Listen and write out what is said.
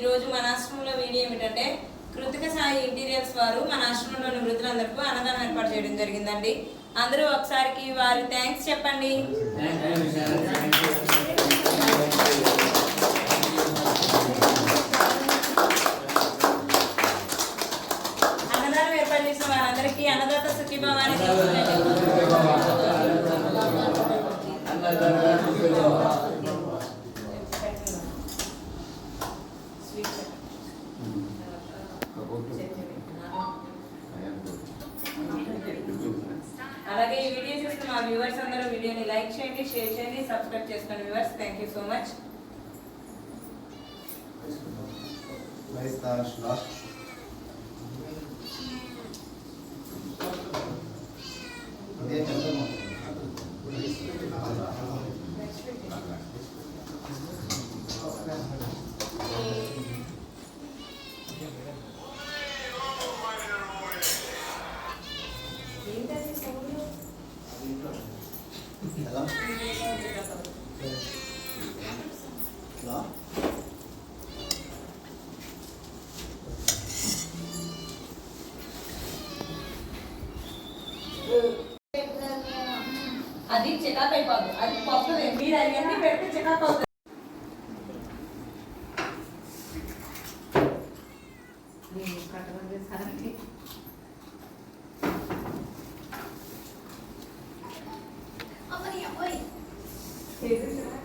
ఈరోజు మన ఆశ్రమంలో వీడియో ఏమిటంటే కృతిక సాయి ఇంటీరియర్స్ వారు మన ఆశ్రమంలోని వృద్ధులందరికీ అన్నదానం ఏర్పాటు చేయడం జరిగిందండి. అందరూ ఒకసారికి వారి థ్యాంక్స్ చెప్పండి. అన్నదానం ఏర్పాటు చేసిన వారందరికీ అన్నదాత సుఖీభావాన్ని అలాగే ఈ వీడియో చూస్తున్న మా వ్యూవర్స్ అందరూ వీడియోని లైక్ చేయండి షేర్ చేయండి సబ్స్క్రైబ్ చేసుకోండి viewers thank you so much last అదే చెప్తాము ఏంటది సౌండ్ అది చికాకు అయిపోదు. అది పప్పు మీరు అవన్నీ పెడితే చికాకు అవుతుంది. చేసేసారా?